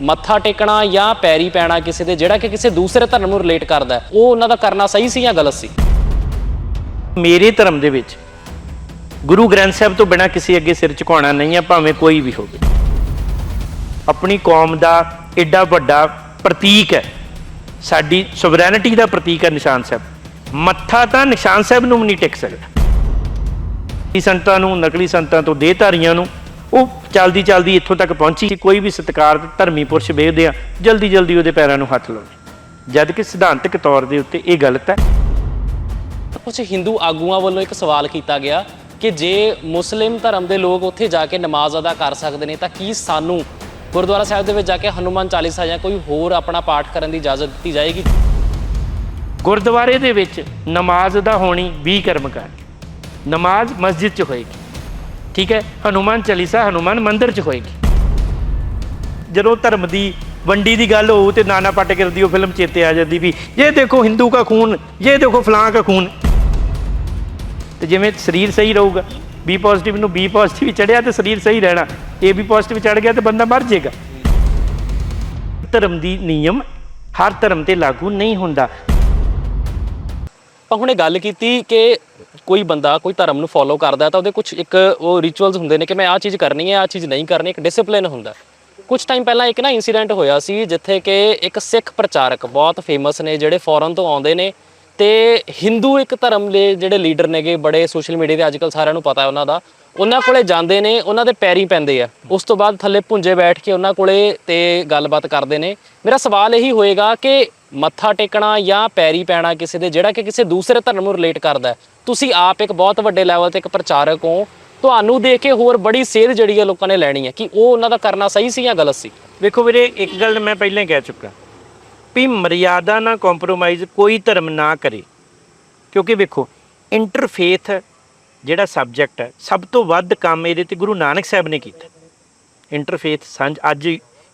ਮੱਥਾ ਟੇਕਣਾ ਜਾਂ ਪੈਰੀ ਪੈਣਾ ਕਿਸੇ ਦੇ, ਜਿਹੜਾ ਕਿ ਕਿਸੇ ਦੂਸਰੇ ਧਰਮ ਨੂੰ ਰਿਲੇਟ ਕਰਦਾ ਉਹ ਉਹਨਾਂ ਦਾ ਕਰਨਾ ਸਹੀ ਸੀ ਜਾਂ ਗਲਤ ਸੀ? ਮੇਰੇ ਧਰਮ ਦੇ ਵਿੱਚ ਗੁਰੂ ਗ੍ਰੰਥ ਸਾਹਿਬ ਤੋਂ ਬਿਨਾ ਕਿਸੇ ਅੱਗੇ ਸਿਰ ਝੁਕਾਉਣਾ ਨਹੀਂ ਹੈ ਭਾਵੇਂ ਕੋਈ ਵੀ ਹੋਵੇ। ਆਪਣੀ ਕੌਮ ਦਾ ਐਡਾ ਵੱਡਾ ਪ੍ਰਤੀਕ ਹੈ। ਸਾਡੀ ਸੋਵਰੈਨਿਟੀ ਦਾ ਪ੍ਰਤੀਕ ਹੈ ਨਿਸ਼ਾਨ ਸਾਹਿਬ। ਮੱਥਾ ਤਾਂ ਨਿਸ਼ਾਨ ਸਾਹਿਬ ਨੂੰ ਵੀ ਨਹੀਂ ਟਿਕ ਸਕਦਾ। ਨਕਲੀ ਸੰਤਾਂ ਨੂੰ, ਨਕਲੀ ਸੰਤਾਂ ਤੋਂ ਦੇਹਧਾਰੀਆਂ ਨੂੰ ਉਹ ਚਲਦੀ ਚਲਦੀ ਇੱਥੋਂ ਤੱਕ ਪਹੁੰਚੀ ਕੋਈ ਵੀ ਸਤਿਕਾਰ ਧਰਮੀ ਪੁਰਸ਼ ਵੇਖਦੇ ਆ ਜਲਦੀ ਜਲਦੀ ਉਹਦੇ ਪੈਰਾਂ ਨੂੰ ਹੱਥ ਲਾਉਂਦੇ। ਜਦ ਕਿ ਸਿਧਾਂਤਕ ਤੌਰ ਦੇ ਉੱਤੇ ਇਹ ਗਲਤ ਹੈ। ਕੁਝ ਹਿੰਦੂ ਆਗੂਆਂ ਵੱਲੋਂ ਇੱਕ ਸਵਾਲ ਕੀਤਾ ਗਿਆ ਕਿ ਜੇ ਮੁਸਲਿਮ ਧਰਮ ਦੇ ਲੋਕ ਉੱਥੇ ਜਾ ਕੇ ਨਮਾਜ਼ ਅਦਾ ਕਰ ਸਕਦੇ ਨੇ ਤਾਂ ਕੀ ਸਾਨੂੰ ਗੁਰਦੁਆਰਾ ਸਾਹਿਬ ਦੇ ਵਿੱਚ ਜਾ ਕੇ ਹਨੂਮਾਨ ਚਾਲੀਸਾ ਜਾਂ ਕੋਈ ਹੋਰ ਆਪਣਾ ਪਾਠ ਕਰਨ ਦੀ ਇਜਾਜ਼ਤ ਦਿੱਤੀ ਜਾਏਗੀ? ਗੁਰਦੁਆਰੇ ਦੇ ਵਿੱਚ ਨਮਾਜ਼ ਦਾ ਹੋਣੀ 20 ਕਰਮਕਾਰ ਨਮਾਜ਼ ਮਸਜਿਦ 'ਚ ਹੋਏਗੀ। ਠੀਕ ਹੈ? ਹਨੂਮਾਨ ਚਾਲੀਸਾ, ਹਨੂਮਾਨ ਮੰਦਿਰ 'ਚ ਹੋਏਗੀ। ਜਦੋਂ ਧਰਮ ਦੀ ਵੰਡੀ ਦੀ ਗੱਲ ਹੋਊ ਤੇ ਨਾਨਾ ਪਾਟੇਕਰ ਦੀ ਉਹ ਫਿਲਮ ਚੇਤੇ ਆ ਜਾਂਦੀ ਵੀ ਇਹ ਦੇਖੋ ਹਿੰਦੂ ਦਾ ਖੂਨ, ਇਹ ਦੇਖੋ ਫਲਾਂ ਦਾ ਖੂਨ। ਤੇ ਜਿਵੇਂ ਸਰੀਰ ਸਹੀ ਰਹੂਗਾ ਬੀ ਪੋਜ਼ਿਟਿਵ ਨੂੰ ਬੀ ਪੋਜ਼ਿਟਿਵ ਚੜਿਆ ਤੇ ਸਰੀਰ ਸਹੀ ਰਹਿਣਾ। ਏ ਬੀ ਪੋਜ਼ਿਟਿਵ ਚੜ ਗਿਆ ਤੇ ਬੰਦਾ ਮਰ ਜਾਏਗਾ। ਧਰਮ ਦੀ ਨਿਯਮ ਹਰ ਧਰਮ ਤੇ ਲਾਗੂ ਨਹੀਂ ਹੁੰਦਾ। ਆਪਾਂ ਹੁਣੇ ਗੱਲ ਕੀਤੀ ਕਿ ਕੋਈ ਬੰਦਾ ਕੋਈ ਧਰਮ ਨੂੰ ਫੋਲੋ ਕਰਦਾ ਤਾਂ ਉਹਦੇ ਕੁਝ ਇੱਕ ਉਹ ਰਿਚੁਅਲਸ ਹੁੰਦੇ ਨੇ ਕਿ ਮੈਂ ਆਹ ਚੀਜ਼ ਕਰਨੀ ਹੈ, ਆਹ ਚੀਜ਼ ਨਹੀਂ ਕਰਨੀ, ਇੱਕ ਡਿਸਪਲਿਨ ਹੁੰਦਾ ਕੁਝ ਟਾਈਮ ਪਹਿਲਾਂ ਇੱਕ ਨਾ ਇਨਸੀਡੈਂਟ ਹੋਇਆ ਸੀ ਜਿੱਥੇ ਕਿ ਇੱਕ ਸਿੱਖ ਪ੍ਰਚਾਰਕ ਬਹੁਤ ਫੇਮਸ ਨੇ, ਜਿਹੜੇ ਫੋਰਨ ਤੋਂ ਆਉਂਦੇ ਨੇ ਤੇ ਹਿੰਦੂ ਇੱਕ ਧਰਮ ਦੇ ਜਿਹੜੇ ਲੀਡਰ ਨੇਗੇ, ਬੜੇ ਸੋਸ਼ਲ ਮੀਡੀਆ ਤੇ ਅੱਜਕੱਲ ਸਾਰਿਆਂ ਨੂੰ ਪਤਾ ਹੈ ਉਹਨਾਂ ਦਾ, ਉਹਨਾਂ ਕੋਲੇ ਜਾਂਦੇ ਨੇ, ਉਹਨਾਂ ਦੇ ਪੈਰੀ ਪੈਂਦੇ ਆ। ਉਸ ਤੋਂ ਬਾਅਦ ਥੱਲੇ ਪੁੰਜੇ ਬੈਠ ਕੇ ਉਹਨਾਂ ਕੋਲੇ ਤੇ ਗੱਲਬਾਤ ਕਰਦੇ ਨੇ। ਮੇਰਾ ਸਵਾਲ ਇਹੀ ਹੋਏਗਾ ਕਿ ਮੱਥਾ ਟੇਕਣਾ ਜਾਂ ਪੈਰੀ ਪੈਣਾ ਕਿਸੇ ਦੇ, ਜਿਹੜਾ ਕਿ ਕਿਸੇ ਦੂਸਰੇ ਧਰਮ ਨੂੰ ਰਿਲੇਟ ਕਰਦਾ ਤੁਸੀਂ ਆਪ ਇੱਕ ਬਹੁਤ ਵੱਡੇ ਲੈਵਲ ਤੇ ਇੱਕ ਪ੍ਰਚਾਰਕ ਹੋ। ਤੁਹਾਨੂੰ ਦੇਖ ਕੇ ਹੋਰ ਬੜੀ ਸੇਧ ਜਿਹੜੀ ਹੈ ਲੋਕਾਂ ਨੇ ਲੈਣੀ ਹੈ। ਕਿ ਉਹ ਉਹਨਾਂ ਦਾ ਕਰਨਾ ਸਹੀ ਸੀ ਜਾਂ ਗਲਤ ਸੀ? ਵੇਖੋ ਵੀਰੇ, ਇੱਕ ਗੱਲ ਮੈਂ ਪਹਿਲਾਂ ਹੀ ਕਹਿ ਚੁੱਕਾ। ਵੀ ਮਰਿਆਦਾ ਨਾਲ ਕੰਪਰੋਮਾਈਜ਼ ਕੋਈ ਧਰਮ ਨਾ ਕਰੇ। ਕਿਉਂਕਿ ਵੇਖੋ ਇੰਟਰਫੇਥ ਜਿਹੜਾ ਸਬਜੈਕਟ ਹੈ ਸਭ ਤੋਂ ਵੱਧ ਕੰਮ ਇਹਦੇ ਤੇ ਗੁਰੂ ਨਾਨਕ ਸਾਹਿਬ ਨੇ ਕੀਤਾ। ਇੰਟਰਫੇਥ ਸਾਂਝ ਅੱਜ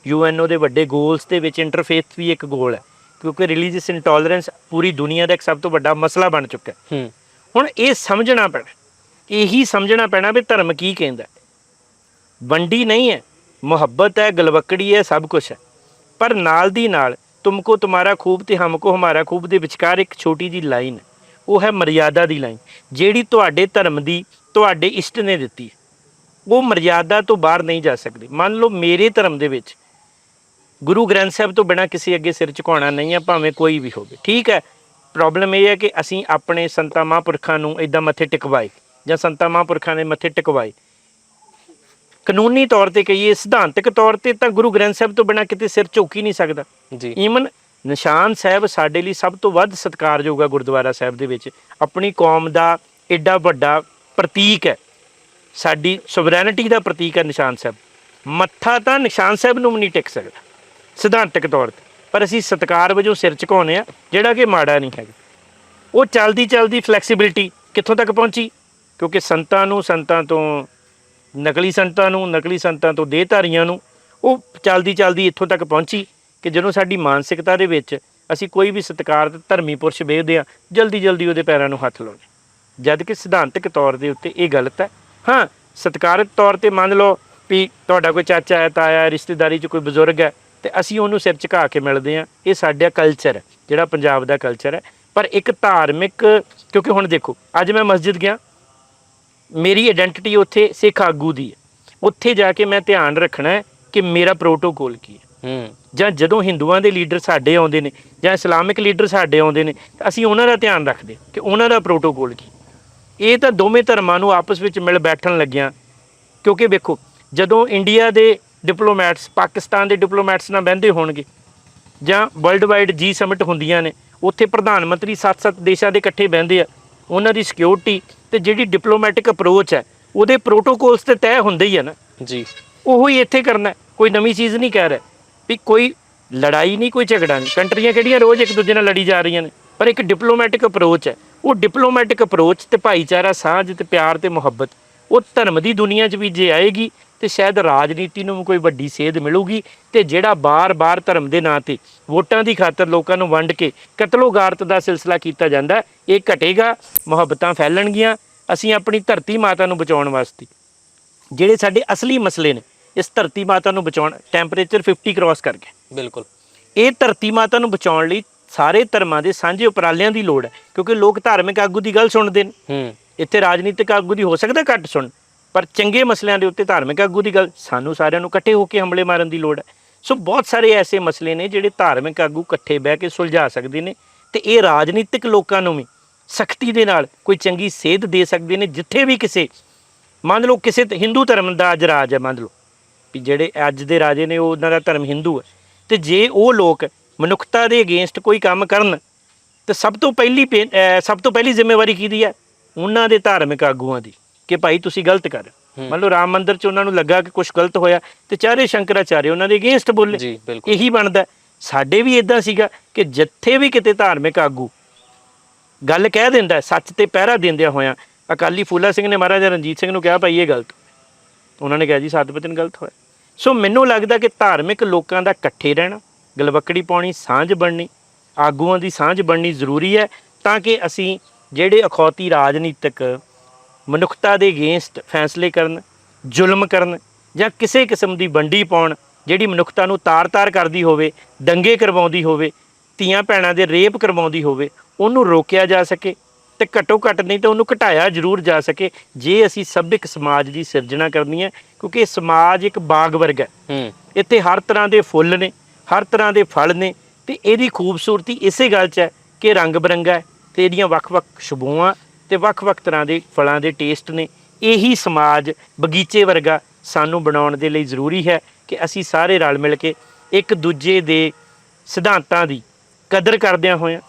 ਯੂਐਨਓ ਦੇ ਵੱਡੇ ਗੋਲਸ ਦੇ ਵਿੱਚ ਇੰਟਰਫੇਥ ਵੀ ਇੱਕ ਗੋਲ ਹੈ। ਕਿਉਂਕਿ ਰਿਲੀਜੀਅਸ ਇੰਟੋਲਰੈਂਸ ਪੂਰੀ ਦੁਨੀਆ ਦਾ ਇੱਕ ਸਭ ਤੋਂ ਵੱਡਾ ਮਸਲਾ ਬਣ ਚੁੱਕਾ ਹੈ। ਹੁਣ ਇਹ ਸਮਝਣਾ ਪੈਣਾ ਇਹੀ ਸਮਝਣਾ ਪੈਣਾ ਵੀ ਧਰਮ ਕੀ ਕਹਿੰਦਾ। ਵੰਡੀ ਨਹੀਂ ਹੈ ਮੁਹੱਬਤ ਹੈ ਗਲਵਕੜੀ ਹੈ ਸਭ ਕੁਝ ਹੈ। ਪਰ ਨਾਲ ਦੀ ਨਾਲ ਤੁਮਕੋ ਤੁਮਾਰਾ ਖੂਬ ਤੇ ਹਮਕੋ ਹਮਾਰਾ ਖੂਬ ਦੇ ਵਿਚਕਾਰ ਇੱਕ ਛੋਟੀ ਜੀ ਲਾਈਨ ਉਹ ਹੈ ਮਰਿਆਦਾ ਦੀ ਲਾਈਨ ਜਿਹੜੀ ਤੁਹਾਡੇ ਧਰਮ ਦੀ ਤੁਹਾਡੇ ਇਸ਼ਟ ਨੇ ਦਿੱਤੀ ਉਹ ਮਰਿਆਦਾ ਤੋਂ ਬਾਹਰ ਨਹੀਂ ਜਾ ਸਕਦੀ ਮੰਨ ਲਓ ਮੇਰੇ ਧਰਮ ਦੇ ਵਿੱਚ ਗੁਰੂ ਗ੍ਰੰਥ ਸਾਹਿਬ ਤੋਂ ਬਿਨਾ ਕਿਸੇ ਅੱਗੇ ਸਿਰ ਝੁਕਾਉਣਾ ਨਹੀਂ ਹੈ ਭਾਵੇਂ ਕੋਈ ਵੀ ਹੋਵੇ ਠੀਕ ਹੈ ਪ੍ਰੋਬਲਮ ਇਹ ਹੈ ਕਿ ਅਸੀਂ ਆਪਣੇ ਸੰਤਾਂ ਮਹਾਂਪੁਰਖਾਂ ਨੂੰ ਇਦਾਂ ਮੱਥੇ ਟਿਕਵਾਏ ਜਾਂ ਸੰਤਾਂ ਮਹਾਂਪੁਰਖਾਂ ਦੇ ਮੱਥੇ ਟਿਕਵਾਏ ਕਾਨੂੰਨੀ ਤੌਰ ਤੇ ਕਹੀਏ ਸਿਧਾਂਤਕ ਤੌਰ ਤੇ ਤਾਂ ਗੁਰੂ ਗ੍ਰੰਥ ਸਾਹਿਬ ਤੋਂ ਬਿਨਾ ਕਿਤੇ ਸਿਰ ਝੁਕ ਹੀ ਨਹੀਂ ਸਕਦਾ। ਜੀ। ਈਵਨ ਨਿਸ਼ਾਨ ਸਾਹਿਬ ਸਾਡੇ ਲਈ ਸਭ ਤੋਂ ਵੱਧ ਸਤਿਕਾਰਯੋਗ ਹੈ ਗੁਰਦੁਆਰਾ ਸਾਹਿਬ ਦੇ ਵਿੱਚ। ਆਪਣੀ ਕੌਮ ਦਾ ਐਡਾ ਵੱਡਾ ਪ੍ਰਤੀਕ ਹੈ। ਸਾਡੀ ਸੋਵਰੈਨਿਟੀ ਦਾ ਪ੍ਰਤੀਕ ਹੈ ਨਿਸ਼ਾਨ ਸਾਹਿਬ। ਮੱਥਾ ਤਾਂ ਨਿਸ਼ਾਨ ਸਾਹਿਬ ਨੂੰ ਨਹੀਂ ਟਿਕ ਸਕਦਾ ਸਿਧਾਂਤਕ ਤੌਰ ਤੇ। ਪਰ ਅਸੀਂ ਸਤਿਕਾਰ ਵਜੋਂ ਸਿਰ ਝੁਕਾਉਂਦੇ ਆ ਜਿਹੜਾ ਕਿ ਮਾੜਾ ਨਹੀਂ ਹੈਗਾ। ਉਹ ਚਲਦੀ ਚਲਦੀ ਫਲੈਕਸੀਬਿਲਿਟੀ ਕਿੱਥੋਂ ਤੱਕ ਪਹੁੰਚੀ? ਕਿਉਂਕਿ ਸੰਤਾਂ ਨੂੰ ਸੰਤਾਂ ਤੋਂ ਨਕਲੀ ਸੰਤਾਂ ਨੂੰ, ਨਕਲੀ ਸੰਤਾਂ ਤੋਂ ਦੇਹਧਾਰੀਆਂ ਨੂੰ ਉਹ ਚਲਦੀ ਚਲਦੀ ਇੱਥੋਂ ਤੱਕ ਪਹੁੰਚੀ ਕਿ ਜਦੋਂ ਸਾਡੀ ਮਾਨਸਿਕਤਾ ਦੇ ਵਿੱਚ ਅਸੀਂ ਕੋਈ ਵੀ ਸਤਿਕਾਰ ਧਰਮੀ ਪੁਰਸ਼ ਵੇਖਦੇ ਆ ਜਲਦੀ ਜਲਦੀ ਉਹਦੇ ਪੈਰਾਂ ਨੂੰ ਹੱਥ ਲਾਉਂਦੇ ਜਦ ਕਿ ਸਿਧਾਂਤਕ ਤੌਰ ਦੇ ਉੱਤੇ ਇਹ ਗਲਤ ਹੈ। ਹਾਂ ਸਤਿਕਾਰਕ ਤੌਰ ਤੇ ਮੰਨ ਲਓ ਵੀ ਤੁਹਾਡਾ ਕੋਈ ਚਾਚਾ ਹੈ, ਤਾਇਆ ਰਿਸ਼ਤੇਦਾਰੀ 'ਚ ਕੋਈ ਬਜ਼ੁਰਗ ਹੈ ਤੇ ਅਸੀਂ ਉਹਨੂੰ ਸਿਰ ਝੁਕਾ ਕੇ ਮਿਲਦੇ ਆ ਇਹ ਸਾਡਾ ਕਲਚਰ ਹੈ, ਜਿਹੜਾ ਪੰਜਾਬ ਦਾ ਕਲਚਰ ਹੈ। ਪਰ ਇੱਕ ਧਾਰਮਿਕ ਕਿਉਂਕਿ ਹੁਣ ਦੇਖੋ, ਅੱਜ ਮੈਂ ਮਸਜਿਦ ਗਿਆ ਮੇਰੀ ਆਇਡੈਂਟੀਟੀ ਉੱਥੇ ਸਿੱਖ ਆਗੂ ਦੀ ਹੈ। ਉੱਥੇ ਜਾ ਕੇ ਮੈਂ ਧਿਆਨ ਰੱਖਣਾ ਹੈ ਕਿ ਮੇਰਾ ਪ੍ਰੋਟੋਕੋਲ ਕੀ ਹੈ। ਹੂੰ। ਜਾਂ ਜਦੋਂ ਹਿੰਦੂਆਂ ਦੇ ਲੀਡਰ ਸਾਡੇ ਆਉਂਦੇ ਨੇ ਜਾਂ ਇਸਲਾਮਿਕ ਲੀਡਰ ਸਾਡੇ ਆਉਂਦੇ ਨੇ ਅਸੀਂ ਉਹਨਾਂ ਦਾ ਧਿਆਨ ਰੱਖਦੇ ਕਿ ਉਹਨਾਂ ਦਾ ਪ੍ਰੋਟੋਕੋਲ ਕੀ ਇਹ ਤਾਂ ਦੋਵੇਂ ਧਰਮਾਂ ਨੂੰ ਆਪਸ ਵਿੱਚ ਮਿਲ ਬੈਠਣ ਲੱਗਿਆ ਕਿਉਂਕਿ ਵੇਖੋ ਜਦੋਂ ਇੰਡੀਆ ਦੇ ਡਿਪਲੋਮੈਟਸ ਪਾਕਿਸਤਾਨ ਦੇ ਡਿਪਲੋਮੈਟਸ ਨਾਲ ਬਹਿੰਦੇ ਹੋਣਗੇ ਜਾਂ ਵਰਲਡ ਵਾਈਡ ਜੀ ਸਮਿਟ ਹੁੰਦੀਆਂ ਨੇ ਉੱਥੇ ਪ੍ਰਧਾਨ ਮੰਤਰੀ ਸੱਤ-ਸੱਤ ਦੇਸ਼ਾਂ ਦੇ ਇਕੱਠੇ ਬਹਿੰਦੇ ਆ ਉਹਨਾਂ ਦੀ ਸਿਕਿਉਰਿਟੀ ਤੇ ਜਿਹੜੀ ਡਿਪਲੋਮੈਟਿਕ ਅਪਰੋਚ ਹੈ ਉਹਦੇ ਪ੍ਰੋਟੋਕੋਲਸ ਤੇ ਤੈਅ ਹੁੰਦੇ ਹੀ ਆ ਨਾ। ਜੀ। ਉਹੋ ਹੀ ਇੱਥੇ ਕਰਨਾ ਹੈ। ਕੋਈ ਨਵੀਂ ਚੀਜ਼ ਨਹੀਂ ਕਹਿ ਰਿਹਾ ਵੀ ਕੋਈ ਲੜਾਈ ਨਹੀਂ ਕੋਈ ਝਗੜਾ ਨਹੀਂ। ਕੰਟਰੀਆਂ ਕਿਹੜੀਆਂ ਰੋਜ਼ ਇੱਕ ਦੂਜੇ ਨਾਲ ਲੜੀ ਜਾ ਰਹੀਆਂ ਨੇ। ਪਰ ਇੱਕ ਡਿਪਲੋਮੈਟਿਕ ਅਪਰੋਚ ਹੈ। ਉਹ ਡਿਪਲੋਮੈਟਿਕ ਅਪਰੋਚ ਤੇ ਭਾਈਚਾਰਾ ਸਾਂਝ ਤੇ ਪਿਆਰ ਤੇ ਮੁਹੱਬਤ ਉਹ ਧਰਮ ਦੀ ਦੁਨੀਆ 'ਚ ਵੀ ਜੇ ਆਏਗੀ ਤੇ ਸ਼ਾਇਦ ਰਾਜਨੀਤੀ ਨੂੰ ਵੀ ਕੋਈ ਵੱਡੀ ਸੇਧ ਮਿਲੂਗੀ ਤੇ ਜਿਹੜਾ ਬਾਰ-ਬਾਰ ਧਰਮ ਦੇ ਨਾਂ ਤੇ ਵੋਟਾਂ ਦੀ ਖਾਤਰ ਲੋਕਾਂ ਨੂੰ ਵੰਡ ਕੇ ਕਤਲੋਗਾਰਤ ਦਾ ਸਿਲਸਿਲਾ ਕੀਤਾ ਜਾਂਦਾ ਇਹ ਘਟੇਗਾ ਮੁਹੱਬਤਾਂ ਫੈਲਣਗੀਆਂ ਅਸੀਂ ਆਪਣੀ ਧਰਤੀ ਮਾਤਾ ਨੂੰ ਬਚਾਉਣ ਵਾਸਤੇ। ਜਿਹੜੇ ਸਾਡੇ ਅਸਲੀ ਮਸਲੇ ਨੇ ਇਸ ਧਰਤੀ ਮਾਤਾ ਨੂੰ ਬਚਾਉਣ ਟੈਂਪਰੇਚਰ 50 ਕ੍ਰਾਸ ਕਰ ਗਿਆ ਬਿਲਕੁਲ। ਇਹ ਧਰਤੀ ਮਾਤਾ ਨੂੰ ਬਚਾਉਣ ਲਈ ਸਾਰੇ ਧਰਮਾਂ ਦੇ ਸਾਂਝੇ ਉਪਰਾਲਿਆਂ ਦੀ ਲੋੜ ਹੈ ਕਿਉਂਕਿ ਲੋਕ ਧਾਰਮਿਕ ਆਗੂ ਦੀ ਗੱਲ ਸੁਣਦੇ ਨੇ। ਹੂੰ। ਇੱਥੇ ਰਾਜਨੀਤਿਕ ਆਗੂ ਦੀ ਹੋ ਸਕਦਾ ਘੱਟ ਸੁਣ ਪਰ ਚੰਗੇ ਮਸਲਿਆਂ ਦੇ ਉੱਤੇ ਧਾਰਮਿਕ ਆਗੂ ਦੀ ਗੱਲ ਸਾਨੂੰ ਸਾਰਿਆਂ ਨੂੰ ਇਕੱਠੇ ਹੋ ਕੇ ਹਮਲੇ ਮਾਰਨ ਦੀ ਲੋੜ ਹੈ। ਸੋ ਬਹੁਤ ਸਾਰੇ ਐਸੇ ਮਸਲੇ ਨੇ ਜਿਹੜੇ ਧਾਰਮਿਕ ਆਗੂ ਇਕੱਠੇ ਬਹਿ ਕੇ ਸੁਲਝਾ ਸਕਦੇ ਨੇ ਤੇ ਇਹ ਰਾਜਨੀਤਿਕ ਲੋਕਾਂ ਨੂੰ ਵੀ ਸਖਤੀ ਦੇ ਨਾਲ ਕੋਈ ਚੰਗੀ ਸੇਧ ਦੇ ਸਕਦੇ ਨੇ, ਜਿੱਥੇ ਵੀ ਕਿਸੇ, ਮੰਨ ਲਓ ਕਿਸੇ ਹਿੰਦੂ ਧਰਮ ਦਾ ਅੱਜ ਰਾਜ ਹੈ, ਮੰਨ ਲਓ ਵੀ ਜਿਹੜੇ ਅੱਜ ਦੇ ਰਾਜੇ ਨੇ ਉਹ ਉਹਨਾਂ ਦਾ ਧਰਮ ਹਿੰਦੂ ਹੈ, ਤੇ ਜੇ ਉਹ ਲੋਕ ਮਨੁੱਖਤਾ ਦੇ ਅਗੇਂਸਟ ਕੋਈ ਕੰਮ ਕਰਨ, ਤੇ ਸਭ ਤੋਂ ਪਹਿਲੀ ਪੇ- ਸਭ ਤੋਂ ਪਹਿਲੀ ਜ਼ਿੰਮੇਵਾਰੀ ਕਿਹਦੀ ਹੈ? ਉਹਨਾਂ ਦੇ ਧਾਰਮਿਕ ਆਗੂਆਂ ਦੀ, ਕਿ ਭਾਈ ਤੁਸੀਂ ਗਲਤ ਕਰ ਰਹੇ ਮੰਨ ਲਓ ਰਾਮ ਮੰਦਿਰ 'ਚ ਉਹਨਾਂ ਨੂੰ ਲੱਗਾ ਕਿ ਕੁਝ ਗਲਤ ਹੋਇਆ ਤੇ ਚਾਰੇ ਸ਼ੰਕਰਾਚਾਰਿਆ ਉਹਨਾਂ ਦੇ ਅਗੇਂਸਟ ਬੋਲੇ। ਜੀ ਬਿਲਕੁਲ। ਇਹੀ ਬਣਦਾ। ਸਾਡੇ ਵੀ ਇਦਾਂ ਸੀਗਾ ਕਿ ਜਿੱਥੇ ਵੀ ਕਿਤੇ ਧਾਰਮਿਕ ਆਗੂ ਗੱਲ ਕਹਿ ਦਿੰਦਾ ਸੱਚ ਤੇ ਪਹਿਰਾ ਦਿੰਦਿਆਂ ਹੋਇਆਂ ਅਕਾਲੀ ਫੂਲਾ ਸਿੰਘ ਨੇ ਮਹਾਰਾਜਾ ਰਣਜੀਤ ਸਿੰਘ ਨੂੰ ਕਿਹਾ ਭਾਈ ਇਹ ਗਲਤ। ਉਹਨਾਂ ਨੇ ਕਿਹਾ ਜੀ ਸੱਤ ਵਚਨ ਗਲਤ ਹੋਇਆ। ਸੋ ਮੈਨੂੰ ਲੱਗਦਾ ਕਿ ਧਾਰਮਿਕ ਲੋਕਾਂ ਦਾ ਇਕੱਠੇ ਰਹਿਣਾ ਗਲਵੱਕੜੀ ਪਾਉਣੀ ਸਾਂਝ ਬਣਨੀ ਆਗੂਆਂ ਦੀ ਸਾਂਝ ਬਣਨੀ ਜ਼ਰੂਰੀ ਹੈ ਤਾਂ ਕਿ ਅਸੀਂ ਜਿਹੜੇ ਅਖੌਤੀ ਰਾਜਨੀਤਿਕ ਮਨੁੱਖਤਾ ਦੇ ਅਗੇਂਸਟ ਫੈਸਲੇ ਕਰਨ ਜ਼ੁਲਮ ਕਰਨ ਜਾਂ ਕਿਸੇ ਕਿਸਮ ਦੀ ਵੰਡੀ ਪਾਉਣ ਜਿਹੜੀ ਮਨੁੱਖਤਾ ਨੂੰ ਤਾਰ-ਤਾਰ ਕਰਦੀ ਹੋਵੇ ਦੰਗੇ ਕਰਵਾਉਂਦੀ ਹੋਵੇ ਧੀਆਂ ਭੈਣਾਂ ਦੇ ਰੇਪ ਕਰਵਾਉਂਦੀ ਹੋਵੇ ਉਹਨੂੰ ਰੋਕਿਆ ਜਾ ਸਕੇ ਤੇ ਘੱਟੋ ਘੱਟ ਨਹੀਂ ਤਾਂ ਉਹਨੂੰ ਘਟਾਇਆ ਜ਼ਰੂਰ ਜਾ ਸਕੇ। ਜੇ ਅਸੀਂ ਸਭਿਕ ਸਮਾਜ ਦੀ ਸਿਰਜਣਾ ਕਰਨੀ ਹੈ ਕਿਉਂਕਿ ਇਹ ਸਮਾਜ ਇੱਕ ਬਾਗ ਵਰਗਾ ਹੈ। ਇੱਥੇ ਹਰ ਤਰ੍ਹਾਂ ਦੇ ਫੁੱਲ ਨੇ ਹਰ ਤਰ੍ਹਾਂ ਦੇ ਫਲ ਨੇ ਤੇ ਇਹਦੀ ਖੂਬਸੂਰਤੀ ਇਸੇ ਗੱਲ 'ਚ ਹੈ ਕਿ ਰੰਗ ਬਰੰਗਾ ਹੈ ਤੇ ਇਹਦੀਆਂ ਵੱਖ-ਵੱਖ ਖੁਸ਼ਬੂਆਂ ਤੇ ਵੱਖ-ਵੱਖ ਤਰ੍ਹਾਂ ਦੇ ਫਲਾਂ ਦੇ ਟੇਸਟ ਨੇ। ਇਹੀ ਸਮਾਜ ਬਗੀਚੇ ਵਰਗਾ ਸਾਨੂੰ ਬਣਾਉਣ ਦੇ ਲਈ ਜ਼ਰੂਰੀ ਹੈ ਕਿ ਅਸੀਂ ਸਾਰੇ ਰਲ ਮਿਲ ਕੇ ਇੱਕ ਦੂਜੇ ਦੇ ਸਿਧਾਂਤਾਂ ਦੀ ਕਦਰ ਕਰਦਿਆਂ ਹੋਇਆਂ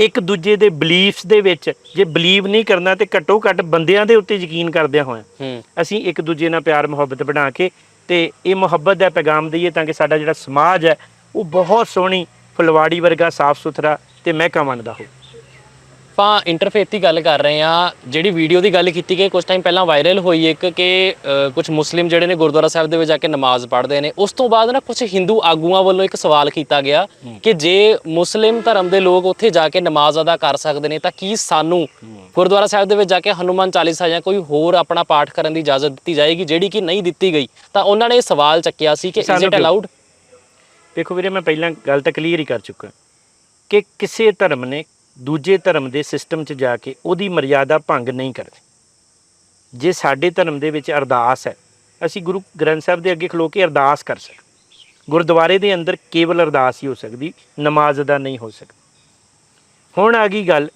ਇੱਕ ਦੂਜੇ ਦੇ ਬਲੀਫਸ ਦੇ ਵਿੱਚ ਜੇ ਬਲੀਵ ਨਹੀਂ ਕਰਨਾ ਤੇ ਘੱਟੋ ਘੱਟ ਬੰਦਿਆਂ ਦੇ ਉੱਤੇ ਯਕੀਨ ਕਰਦਿਆਂ ਹੋਇਆਂ ਅਸੀਂ ਇੱਕ ਦੂਜੇ ਨਾਲ ਪਿਆਰ ਮੁਹੱਬਤ ਬਣਾ ਕੇ ਤੇ ਇਹ ਮੁਹੱਬਤ ਦਾ ਪੈਗਾਮ ਦਈਏ ਤਾਂ ਕਿ ਸਾਡਾ ਜਿਹੜਾ ਸਮਾਜ ਹੈ ਉਹ ਬਹੁਤ ਸੋਹਣੀ ਫੁਲਵਾੜੀ ਵਰਗਾ ਸਾਫ਼ ਸੁਥਰਾ ਤੇ ਮਹਿਕਾ ਮੰਨਦਾ ਹੋਵੇ। ਆਪਾਂ ਇੰਟਰਫੇਥ ਦੀ ਗੱਲ ਕਰ ਰਹੇ ਆ ਜਿਹੜੀ ਵੀਡੀਓ ਦੀ ਗੱਲ ਕੀਤੀ ਗਈ ਕੁਝ ਟਾਈਮ ਪਹਿਲਾਂ ਵਾਇਰਲ ਹੋਈ ਇੱਕ ਕਿ ਕੁਝ ਮੁਸਲਿਮ ਜਿਹੜੇ ਨੇ ਗੁਰਦੁਆਰਾ ਸਾਹਿਬ ਦੇ ਵਿੱਚ ਜਾ ਕੇ ਨਮਾਜ਼ ਪੜ੍ਹਦੇ ਨੇ। ਉਸ ਤੋਂ ਬਾਅਦ ਨਾ ਕੁਝ ਹਿੰਦੂ ਆਗੂਆਂ ਵੱਲੋਂ ਇੱਕ ਸਵਾਲ ਕੀਤਾ ਗਿਆ ਕਿ ਜੇ ਮੁਸਲਿਮ ਧਰਮ ਦੇ ਲੋਕ ਉੱਥੇ ਜਾ ਕੇ ਨਮਾਜ਼ ਅਦਾ ਕਰ ਸਕਦੇ ਨੇ ਤਾਂ ਕੀ ਸਾਨੂੰ ਗੁਰਦੁਆਰਾ ਸਾਹਿਬ ਦੇ ਵਿੱਚ ਜਾ ਕੇ ਹਨੂਮਾਨ ਚਾਲੀਸਾ ਜਾਂ ਕੋਈ ਹੋਰ ਆਪਣਾ ਪਾਠ ਕਰਨ ਦੀ ਇਜਾਜ਼ਤ ਦਿੱਤੀ ਜਾਏਗੀ ਜਿਹੜੀ ਕਿ ਨਹੀਂ ਦਿੱਤੀ ਗਈ? ਤਾਂ ਉਹਨਾਂ ਨੇ ਇਹ ਸਵਾਲ ਚੱਕਿਆ ਸੀ ਕਿ ਇਜ਼ ਇਟ ਅਲਾਉਡ ਦੇਖੋ। ਵੀਰੇ ਮੈਂ ਪਹਿਲਾਂ ਗੱਲ ਤਾਂ ਕਲੀਅਰ ਹੀ ਕਰ ਚੁੱਕਾ। ਕਿ ਕਿਸੇ ਧਰਮ ਨੇ ਦੂਜੇ ਧਰਮ ਦੇ ਸਿਸਟਮ 'ਚ ਜਾ ਕੇ ਉਹਦੀ ਮਰਿਆਦਾ ਭੰਗ ਨਹੀਂ ਕਰਦੇ। ਜੇ ਸਾਡੇ ਧਰਮ ਦੇ ਵਿੱਚ ਅਰਦਾਸ ਹੈ ਅਸੀਂ ਗੁਰੂ ਗ੍ਰੰਥ ਸਾਹਿਬ ਦੇ ਅੱਗੇ ਖਲੋ ਕੇ ਅਰਦਾਸ ਕਰ ਸਕਦੇ ਗੁਰਦੁਆਰੇ ਦੇ ਅੰਦਰ ਕੇਵਲ ਅਰਦਾਸ ਹੀ ਹੋ ਸਕਦੀ ਨਮਾਜ਼ ਅਦਾ ਨਹੀਂ ਹੋ ਸਕਦੀ। ਹੁਣ ਆ ਗਈ ਗੱਲ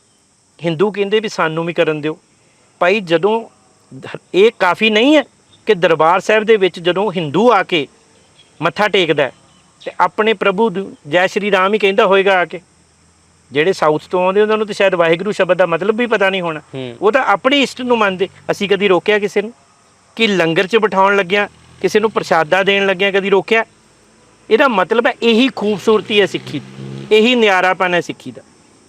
ਹਿੰਦੂ ਕਹਿੰਦੇ ਵੀ ਸਾਨੂੰ ਵੀ ਕਰਨ ਦਿਓ। ਭਾਈ ਜਦੋਂ ਇਹ ਕਾਫੀ ਨਹੀਂ ਹੈ ਕਿ ਦਰਬਾਰ ਸਾਹਿਬ ਦੇ ਵਿੱਚ ਜਦੋਂ ਹਿੰਦੂ ਆ ਕੇ ਮੱਥਾ ਟੇਕਦਾ ਹੈ, ਤੇ ਆਪਣੇ ਪ੍ਰਭੂ ਜੈ ਸ਼੍ਰੀ ਰਾਮ ਹੀ ਕਹਿੰਦਾ ਹੋਏਗਾ ਆ ਕੇ। ਜਿਹੜੇ ਸਾਊਥ ਤੋਂ ਆਉਂਦੇ ਉਹਨਾਂ ਨੂੰ ਤਾਂ ਸ਼ਾਇਦ ਵਾਹਿਗੁਰੂ ਸ਼ਬਦ ਦਾ ਮਤਲਬ ਵੀ ਪਤਾ ਨਹੀਂ ਹੋਣਾ। ਉਹ ਤਾਂ ਆਪਣੀ ਇਸ਼ਟ ਨੂੰ ਮੰਨਦੇ। ਅਸੀਂ ਕਦੀ ਰੋਕਿਆ ਕਿਸੇ ਨੂੰ? ਕਿ ਲੰਗਰ 'ਚ ਬਿਠਾਉਣ ਲੱਗਿਆ ਕਿਸੇ ਨੂੰ ਪ੍ਰਸ਼ਾਦਾ ਦੇਣ ਲੱਗਿਆ ਕਦੀ ਰੋਕਿਆ? ਇਹਦਾ ਮਤਲਬ ਹੈ ਇਹੀ ਖੂਬਸੂਰਤੀ ਹੈ ਸਿੱਖੀ ਦੀ। ਇਹੀ ਨਿਆਰਾਪਨ ਹੈ ਸਿੱਖੀ ਦਾ।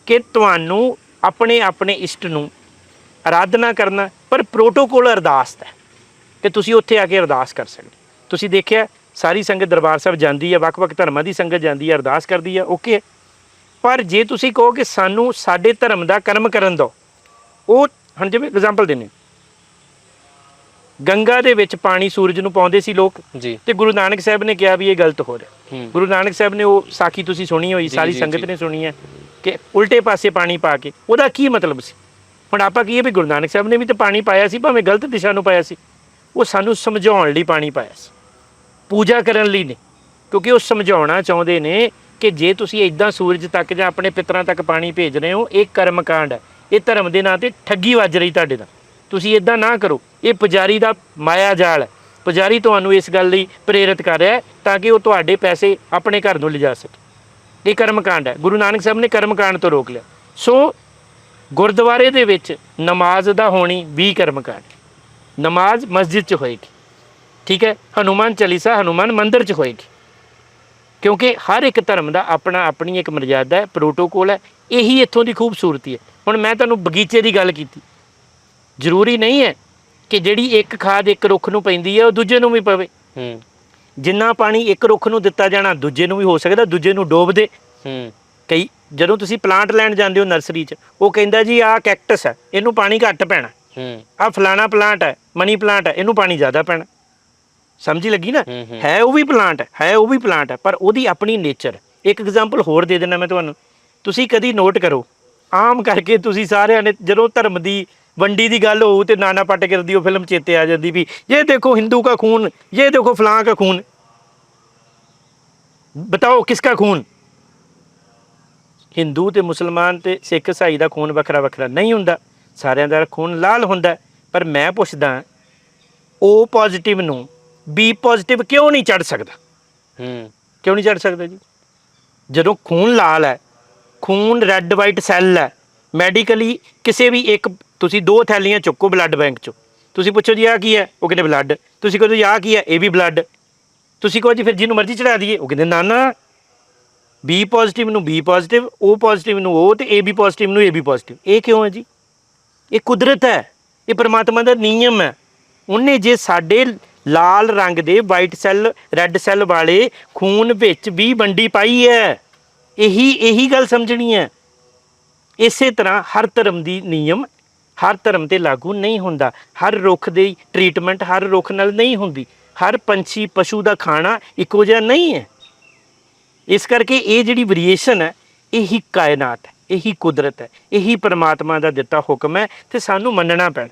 ਕਿ ਤੁਹਾਨੂੰ ਆਪਣੇ ਆਪਣੇ ਇਸ਼ਟ ਨੂੰ ਆਰਾਧਨਾ ਕਰਨਾ ਪਰ ਪ੍ਰੋਟੋਕੋਲ ਅਰਦਾਸ ਦਾ ਹੈ ਕਿ ਤੁਸੀਂ ਉੱਥੇ ਆ ਕੇ ਅਰਦਾਸ ਕਰ ਸਕਦੇ ਤੁਸੀਂ ਦੇਖਿਆ ਸਾਰੀ ਸੰਗਤ ਦਰਬਾਰ ਸਾਹਿਬ ਜਾਂਦੀ ਹੈ ਵੱਖ-ਵੱਖ ਧਰਮਾਂ ਦੀ ਸੰਗਤ ਜਾਂਦੀ ਹੈ ਅਰਦਾਸ ਕਰਦੀ ਹੈ ਓਕੇ ਹੈ। ਪਰ ਜੇ ਤੁਸੀਂ ਕਹੋ ਕਿ ਸਾਨੂੰ ਸਾਡੇ ਧਰਮ ਦਾ ਕਰਮ ਕਰਨ ਦਿਓ ਉਹ ਹੁਣ ਜਿਵੇਂ ਐਗਜ਼ਾਮਪਲ ਦਿੰਨੇ ਗੰਗਾ ਦੇ ਵਿੱਚ ਪਾਣੀ ਸੂਰਜ ਨੂੰ ਪਾਉਂਦੇ ਸੀ ਲੋਕ ਜੀ। ਤੇ ਗੁਰੂ ਨਾਨਕ ਸਾਹਿਬ ਨੇ ਕਿਹਾ ਵੀ ਇਹ ਗਲਤ ਹੋ ਰਿਹਾ। ਹੂੰ। ਗੁਰੂ ਨਾਨਕ ਸਾਹਿਬ ਨੇ ਉਹ ਸਾਖੀ ਤੁਸੀਂ ਸੁਣੀ ਹੋਈ ਸਾਰੀ ਸੰਗਤ। ਨੇ ਸੁਣੀ ਹੈ ਕਿ ਉਲਟੇ ਪਾਸੇ ਪਾਣੀ ਪਾ ਕੇ ਉਹਦਾ ਕੀ ਮਤਲਬ ਸੀ? ਹੁਣ ਆਪਾਂ ਕਹੀਏ ਵੀ ਗੁਰੂ ਨਾਨਕ ਸਾਹਿਬ ਨੇ ਵੀ ਤਾਂ ਪਾਣੀ ਪਾਇਆ ਸੀ ਭਾਵੇਂ ਗਲਤ ਦਿਸ਼ਾ ਨੂੰ ਪਾਇਆ ਸੀ ਉਹ ਸਾਨੂੰ ਸਮਝਾਉਣ ਲਈ ਪਾਣੀ ਪਾਇਆ ਸੀ। ਪੂਜਾ ਕਰਨ ਲਈ ਨਹੀਂ ਕਿਉਂਕਿ ਉਹ ਸਮਝਾਉਣਾ ਚਾਹੁੰਦੇ ਨੇ ਕਿ ਜੇ ਤੁਸੀਂ ਇਦਾਂ ਸੂਰਜ ਤੱਕ ਜਾਂ ਆਪਣੇ ਪਿਤਰਾਂ ਤੱਕ ਪਾਣੀ ਭੇਜ ਰਹੇ ਹੋ, ਇਹ ਕਰਮ ਕਾਂਡ ਹੈ। ਇਹ ਧਰਮ ਦੇ ਨਾਂ ਤੇ ਠੱਗੀ ਵੱਜ ਰਹੀ ਤੁਹਾਡੇ ਨਾਲ। ਤੁਸੀਂ ਇਦਾਂ ਨਾ ਕਰੋ। ਇਹ ਪੁਜਾਰੀ ਦਾ ਮਾਇਆ ਜਾਲ ਹੈ। ਪੁਜਾਰੀ ਤੁਹਾਨੂੰ ਇਸ ਗੱਲ ਲਈ ਪ੍ਰੇਰਿਤ ਕਰ ਰਿਹਾ ਹੈ ਤਾਂ ਕਿ ਉਹ ਤੁਹਾਡੇ ਪੈਸੇ ਆਪਣੇ ਘਰ ਨੂੰ ਲਿਜਾ ਸਕੇ। ਇਹ ਕਰਮ ਕਾਂਡ ਹੈ। ਗੁਰੂ ਨਾਨਕ ਸਾਹਿਬ ਨੇ ਕਰਮ ਕਾਂਡ ਤੋਂ ਰੋਕ ਲਿਆ। ਸੋ ਗੁਰਦੁਆਰੇ ਦੇ ਵਿੱਚ ਨਮਾਜ਼ ਦਾ ਹੋਣੀ ਵੀ ਕਰਮ ਕਾਂਡ ਨਮਾਜ਼ ਮਸਜਿਦ 'ਚ ਹੋਏਗੀ। ਠੀਕ ਹੈ? ਹਨੂਮਾਨ ਚਾਲੀਸਾ, ਹਨੂਮਾਨ ਮੰਦਿਰ 'ਚ ਹੋਏਗੀ। ਕਿਉਂਕਿ ਹਰ ਇੱਕ ਧਰਮ ਦਾ ਆਪਣਾ ਆਪਣੀ ਇੱਕ ਮਰਜ਼ਾਦਾ ਹੈ ਪ੍ਰੋਟੋਕੋਲ ਹੈ ਇਹੀ ਇੱਥੋਂ ਦੀ ਖੂਬਸੂਰਤੀ ਹੈ। ਹੁਣ ਮੈਂ ਤੁਹਾਨੂੰ ਬਗੀਚੇ ਦੀ ਗੱਲ ਕੀਤੀ। ਜ਼ਰੂਰੀ ਨਹੀਂ ਹੈ ਕਿ ਜਿਹੜੀ ਇੱਕ ਖਾਦ ਇੱਕ ਰੁੱਖ ਨੂੰ ਪੈਂਦੀ ਹੈ ਉਹ ਦੂਜੇ ਨੂੰ ਵੀ ਪਵੇ। ਹੂੰ। ਜਿੰਨਾ ਪਾਣੀ ਇੱਕ ਰੁੱਖ ਨੂੰ ਦਿੱਤਾ ਜਾਣਾ ਦੂਜੇ ਨੂੰ ਵੀ ਹੋ ਸਕਦਾ ਦੂਜੇ ਨੂੰ ਡੋਬ ਦੇ। ਹੂੰ। ਕਈ ਜਦੋਂ ਤੁਸੀਂ ਪਲਾਂਟ ਲੈਣ ਜਾਂਦੇ ਹੋ ਨਰਸਰੀ 'ਚ ਉਹ ਕਹਿੰਦਾ ਜੀ ਆਹ ਕੈਕਟਸ ਹੈ ਇਹਨੂੰ ਪਾਣੀ ਘੱਟ ਪੈਣਾ। ਹੂੰ। ਆਹ ਫਲਾਣਾ ਪਲਾਂਟ ਹੈ ਮਨੀ ਪਲਾਂਟ ਹੈ ਇਹਨੂੰ ਪਾਣੀ ਜ਼ਿਆਦਾ ਪੈਣਾ। ਸਮਝੀ ਲੱਗੀ ਨਾ? ਹੂੰ, ਉਹ ਵੀ ਪਲਾਂਟ ਹੈ ਉਹ ਵੀ ਪਲਾਂਟ ਹੈ ਪਰ ਉਹਦੀ ਆਪਣੀ ਨੇਚਰ ਇੱਕ ਐਗਜ਼ਾਮਪਲ ਹੋਰ ਦੇ ਦੇਣਾ ਮੈਂ ਤੁਹਾਨੂੰ। ਤੁਸੀਂ ਕਦੀ ਨੋਟ ਕਰੋ ਆਮ ਕਰਕੇ ਤੁਸੀਂ ਸਾਰਿਆਂ ਨੇ ਜਦੋਂ ਧਰਮ ਦੀ ਵੰਡੀ ਦੀ ਗੱਲ ਹੋਊ ਤੇ ਨਾਨਾ ਪਾਟੇਕਰ ਦੀ ਉਹ ਫਿਲਮ ਚੇਤੇ ਆ ਜਾਂਦੀ ਵੀ ਇਹ ਦੇਖੋ ਹਿੰਦੂ ਦਾ ਖੂਨ ਇਹ ਦੇਖੋ ਫਲਾਂ ਦਾ ਖੂਨ। ਬਤਾਓ ਕਿਸਕਾ ਖੂਨ? ਹਿੰਦੂ ਤੇ ਮੁਸਲਮਾਨ ਤੇ ਸਿੱਖ ਇਸਾਈ ਦਾ ਖੂਨ ਵੱਖਰਾ ਵੱਖਰਾ ਨਹੀਂ ਹੁੰਦਾ। ਸਾਰਿਆਂ ਦਾ ਖੂਨ ਲਾਲ ਹੁੰਦਾ। ਪਰ ਮੈਂ ਪੁੱਛਦਾ O ਪੋਜ਼ਿਟਿਵ ਨੂੰ B ਪੋਜ਼ਿਟਿਵ ਕਿਉਂ ਨਹੀਂ ਚੜ ਸਕਦਾ? ਹੂੰ। ਕਿਉਂ ਨਹੀਂ ਚੜ ਸਕਦਾ ਜੀ? ਜਦੋਂ ਖੂਨ ਲਾਲ ਹੈ ਖੂਨ ਰੈੱਡ ਵਾਈਟ ਸੈੱਲ ਹੈ ਮੈਡੀਕਲੀ ਕਿਸੇ ਵੀ ਇੱਕ ਤੁਸੀਂ ਦੋ ਥੈਲੀਆਂ ਚੁੱਕੋ ਬਲੱਡ ਬੈਂਕ ਚੋਂ। ਤੁਸੀਂ ਪੁੱਛੋ ਜੀ ਆ ਕੀ ਹੈ? ਉਹ ਕਹਿੰਦੇ ਬਲੱਡ ਤੁਸੀਂ ਕਹੋ ਜੀ ਆ ਕੀ ਹੈ? ਇਹ ਵੀ ਬਲੱਡ ਤੁਸੀਂ ਕਹੋ ਜੀ ਫਿਰ ਜਿਹਨੂੰ ਮਰਜ਼ੀ ਚੜਾ ਦਈਏ ਉਹ ਕਹਿੰਦੇ ਨਾ ਨਾ। ਬੀ ਪੋਜ਼ਿਟਿਵ ਨੂੰ ਬੀ ਪੋਜ਼ਿਟਿਵ O ਪੋਜ਼ਿਟਿਵ ਨੂੰ O ਤੇ AB ਪੋਜ਼ਿਟਿਵ ਨੂੰ AB ਪੋਜ਼ਿਟਿਵ ਇਹ ਕਿਉਂ ਹੈ ਜੀ? ਇਹ ਕੁਦਰਤ ਹੈ। ਇਹ ਪਰਮਾਤਮਾ ਦਾ ਨਿਯਮ ਹੈ। ਉਹਨੇ ਜੇ ਸਾਡੇ ਲਾਲ ਰੰਗ ਦੇ ਵਾਈਟ ਸੈੱਲ ਰੈੱਡ ਸੈੱਲ ਵਾਲੇ ਖੂਨ ਵਿੱਚ ਵੀ ਵੰਡੀ ਪਾਈ ਹੈ। ਇਹੀ ਇਹੀ ਗੱਲ ਸਮਝਣੀ ਹੈ। ਇਸੇ ਤਰ੍ਹਾਂ ਹਰ ਧਰਮ ਦੀ ਨਿਯਮ ਹਰ ਧਰਮ ਤੇ ਲਾਗੂ ਨਹੀਂ ਹੁੰਦਾ। ਹਰ ਰੁੱਖ ਦੀ ਟ੍ਰੀਟਮੈਂਟ ਹਰ ਰੁੱਖ ਨਾਲ ਨਹੀਂ ਹੁੰਦੀ। ਹਰ ਪੰਛੀ, ਪਸ਼ੂ ਦਾ ਖਾਣਾ ਇੱਕੋ ਜਿਹਾ ਨਹੀਂ ਹੈ। ਇਸ ਕਰਕੇ ਇਹ ਜਿਹੜੀ ਵੇਰੀਏਸ਼ਨ ਹੈ, ਇਹੀ ਕਾਇਨਾਤ ਹੈ, ਇਹੀ ਕੁਦਰਤ ਹੈ, ਇਹੀ ਪਰਮਾਤਮਾ ਦਾ ਦਿੱਤਾ ਹੁਕਮ ਹੈ ਤੇ ਸਾਨੂੰ ਮੰਨਣਾ ਪੈਣਾ।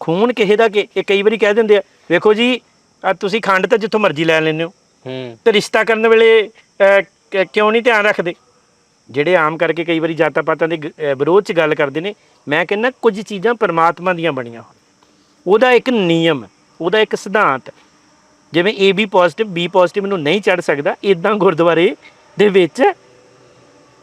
ਖੂਨ ਕਿਸੇ ਦਾ ਕਿ ਇਹ ਕਈ ਵਾਰੀ ਕਹਿ ਦਿੰਦੇ ਆ ਵੇਖੋ ਜੀ ਆ ਤੁਸੀਂ ਖੰਡ ਤਾਂ ਜਿੱਥੋਂ ਮਰਜ਼ੀ ਲੈ ਲੈਂਦੇ ਹੋ। ਹੂੰ। ਤੇ ਰਿਸ਼ਤਾ ਕਰਨ ਵੇਲੇ ਅਹ, ਕ- ਕਿਉਂ ਨਹੀਂ ਧਿਆਨ ਰੱਖਦੇ? ਜਿਹੜੇ ਆਮ ਕਰਕੇ ਕਈ ਵਾਰੀ ਜਾਤਾਂ ਪਾਤਾਂ ਦੇ ਗ- ਅਹ, ਵਿਰੋਧ ਚ ਗੱਲ ਕਰਦੇ ਨੇ ਮੈਂ ਕਹਿੰਦਾ ਕੁਝ ਚੀਜ਼ਾਂ ਪਰਮਾਤਮਾ ਦੀਆਂ ਬਣੀਆਂ ਹੋਣ। ਉਹਦਾ ਇੱਕ ਨਿਯਮ ਹੈ, ਉਹਦਾ ਇੱਕ ਸਿਧਾਂਤ ਹੈ। ਜਿਵੇਂ AB ਪੋਜ਼ਿਟਿਵ B ਪੋਜ਼ਿਟਿਵ ਨੂੰ ਨਹੀਂ ਚੜ ਸਕਦਾ ਇਦਾਂ ਗੁਰਦੁਆਰੇ ਦੇ ਵਿੱਚ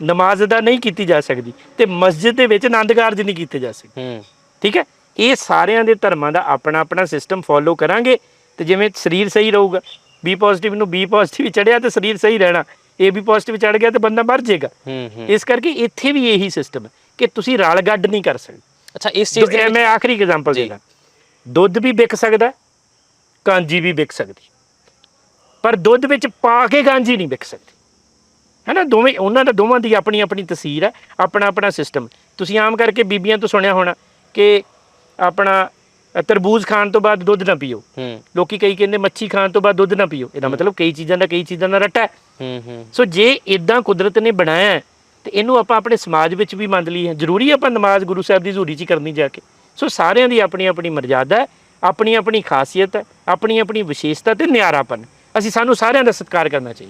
ਨਮਾਜ਼ ਅਦਾ ਨਹੀਂ ਕੀਤੀ ਜਾ ਸਕਦੀ ਤੇ ਮਸਜਿਦ ਦੇ ਵਿੱਚ ਆਨੰਦ ਕਾਰਜ ਨਹੀਂ ਕੀਤੇ ਜਾ ਸਕਦੇ। ਹੂੰ। ਠੀਕ ਹੈ? ਇਹ ਸਾਰਿਆਂ ਦੇ ਧਰਮਾਂ ਦਾ ਆਪਣਾ ਆਪਣਾ ਸਿਸਟਮ ਫੋਲੋ ਕਰਾਂਗੇ ਤੇ ਜਿਵੇਂ ਸਰੀਰ ਸਹੀ ਰਹੂਗਾ ਬੀ ਪੋਜ਼ਿਟਿਵ ਨੂੰ ਬੀ ਪੋਜ਼ਿਟਿਵ ਚੜਿਆ ਤੇ ਸਰੀਰ ਸਹੀ ਰਹਿਣਾ ਏ ਬੀ ਪੋਜ਼ਿਟਿਵ ਚੜ ਗਿਆ ਤੇ ਬੰਦਾ ਮਰ ਜਾਏਗਾ। ਇਸ ਕਰਕੇ ਇੱਥੇ ਵੀ ਇਹੀ ਸਿਸਟਮ ਹੈ ਕਿ ਤੁਸੀਂ ਰਲ ਗੱਡ ਨਹੀਂ ਕਰ ਸਕਦੇ। ਅੱਛਾ ਇਸ ਚੀਜ਼ ਦੇ ਮੈਂ ਆਖਰੀ ਐਗਜ਼ਾਮਪਲ। ਦੇਣਾ ਦੁੱਧ ਵੀ ਵਿਕ ਸਕਦਾ ਕਾਂਜੀ ਵੀ ਵਿਕ ਸਕਦੀ। ਪਰ ਦੁੱਧ ਵਿੱਚ ਪਾ ਕੇ ਕਾਂਜੀ ਨਹੀਂ ਵਿਕ ਸਕਦੀ। ਹੈ ਨਾ ਦੋਵੇਂ ਉਹਨਾਂ ਦਾ ਦੋਵਾਂ ਦੀ ਆਪਣੀ ਆਪਣੀ ਤਸਵੀਰ ਹੈ ਆਪਣਾ ਆਪਣਾ ਸਿਸਟਮ ਤੁਸੀਂ ਆਮ ਕਰਕੇ ਬੀਬੀਆਂ ਤੋਂ ਸੁਣਿਆ ਹੋਣਾ ਕਿ ਆਪਣਾ ਅ, ਤਰਬੂਜ ਖਾਣ ਤੋਂ ਬਾਅਦ ਦੁੱਧ ਨਾ ਪੀਓ। ਹੂੰ। ਲੋਕੀ ਕਈ ਕਹਿੰਦੇ ਮੱਛੀ ਖਾਣ ਤੋਂ ਬਾਅਦ ਦੁੱਧ ਨਾ ਪੀਓ। ਇਹਦਾ ਮਤਲਬ ਕਈ ਚੀਜ਼ਾਂ ਦਾ ਕਈ ਚੀਜ਼ਾਂ ਦਾ ਰੱਟਾ ਹੈ। ਹੂੰ ਹੂੰ। ਸੋ ਜੇ ਇਦਾਂ ਕੁਦਰਤ ਨੇ ਬਣਾਇਆ ਹੈ, ਤੇ ਇਹਨੂੰ ਆਪਾਂ ਆਪਣੇ ਸਮਾਜ ਵਿੱਚ ਵੀ ਮੰਨ ਲਈਏ। ਜ਼ਰੂਰੀ ਆਪਾਂ ਨਮਾਜ਼ ਗੁਰੂ ਸਾਹਿਬ ਦੀ ਹਜ਼ੂਰੀ 'ਚ ਹੀ ਕਰਨੀ ਜਾ ਕੇ। ਸੋ ਸਾਰਿਆਂ ਦੀ ਆਪਣੀ ਆਪਣੀ ਮਰਜ਼ਾਦਾ ਹੈ ਆਪਣੀ ਆਪਣੀ ਖਾਸੀਅਤ ਹੈ ਆਪਣੀ ਆਪਣੀ ਵਿਸ਼ੇਸ਼ਤਾ ਤੇ ਨਿਆਰਾਪਨ ਅਸੀਂ ਸਾਨੂੰ ਸਾਰਿਆਂ ਦਾ ਸਤਿਕਾਰ ਕਰਨਾ ਚਾਹੀਦਾ।